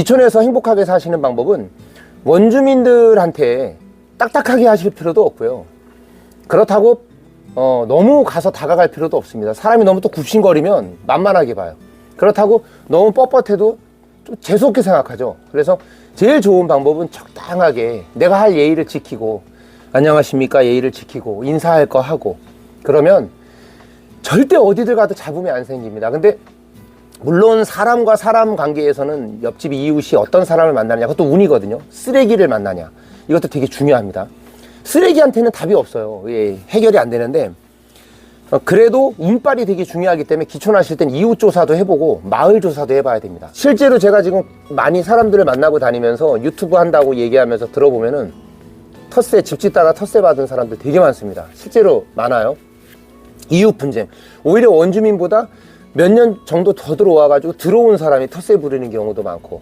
기촌에서 행복하게 사시는 방법은 원주민들한테 딱딱하게 하실 필요도 없고요. 그렇다고 어, 너무 가서 다가갈 필요도 없습니다. 사람이 너무 또 굽신거리면 만만하게 봐요. 그렇다고 너무 뻣뻣해도 좀 재수없게 생각하죠. 그래서 제일 좋은 방법은 적당하게 내가 할 예의를 지키고 안녕하십니까 예의를 지키고 인사할 거 하고 그러면 절대 어디들 가도 잡음이 안 생깁니다. 근데 물론 사람과 사람 관계에서는 옆집 이웃이 어떤 사람을 만나느냐 그것도 운이거든요. 쓰레기를 만나냐 이것도 되게 중요합니다. 쓰레기한테는 답이 없어요. 예, 해결이 안 되는데 어, 그래도 운빨이 되게 중요하기 때문에 기촌하실 땐 이웃 조사도 해보고 마을 조사도 해봐야 됩니다. 실제로 제가 지금 많이 사람들을 만나고 다니면서 유튜브 한다고 얘기하면서 들어보면은 텃세 집 짓다가 텃세 받은 사람들 되게 많습니다. 실제로 많아요. 이웃 분쟁. 오히려 원주민보다 몇 년 정도 더 들어와가지고 들어온 사람이 텃세 부리는 경우도 많고